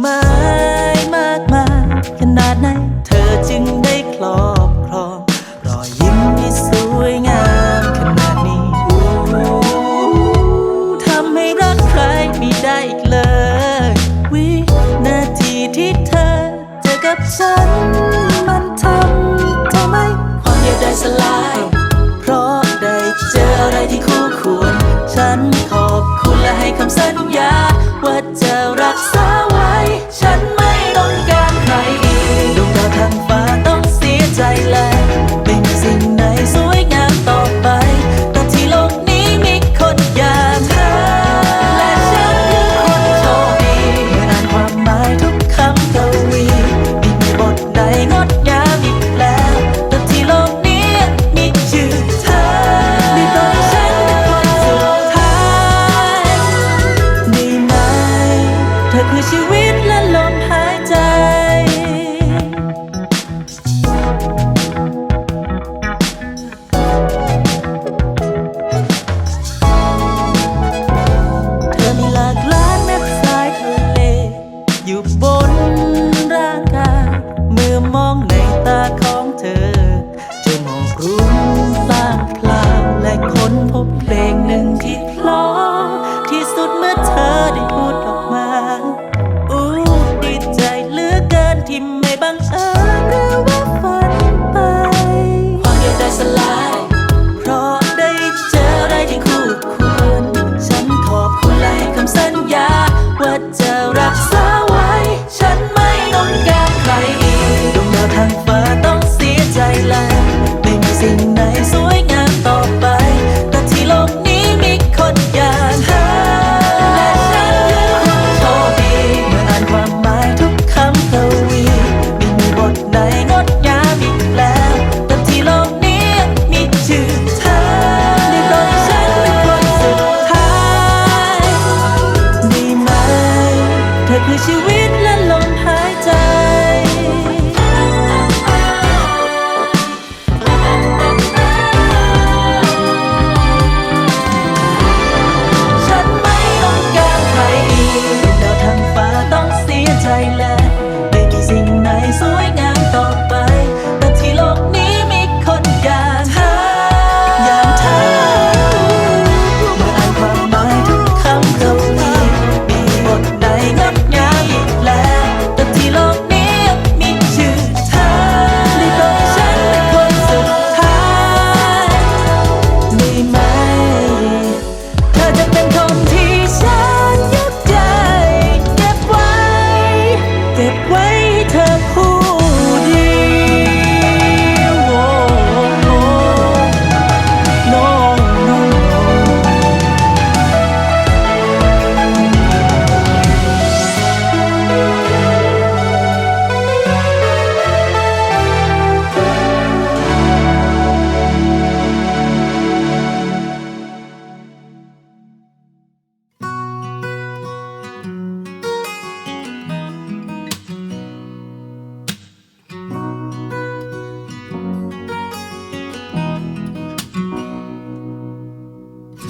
ไม้มากมายขนาดไหน เธอจึงได้ครอบครอง รอยยิ้มที่สวยงามขนาดนี้ทำให้รักใครไม่ได้อีกเลย วินาทีที่เธอเจอกับฉัน มันทำทำไมความเดียวได้สลาย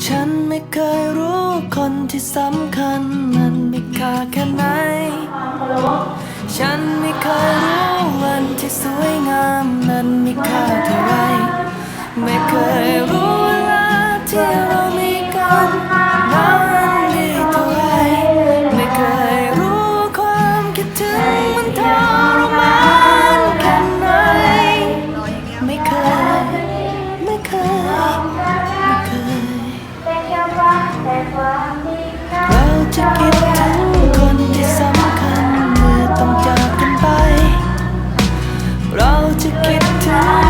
ฉันไม่เคยรู้คนที่สำคัญมันมีค่าแค่ไหน ฉันไม่เคยรู้วันที่สวยงามนั้นมีค่าเท่าไร ไม่เคยรู้ to get down.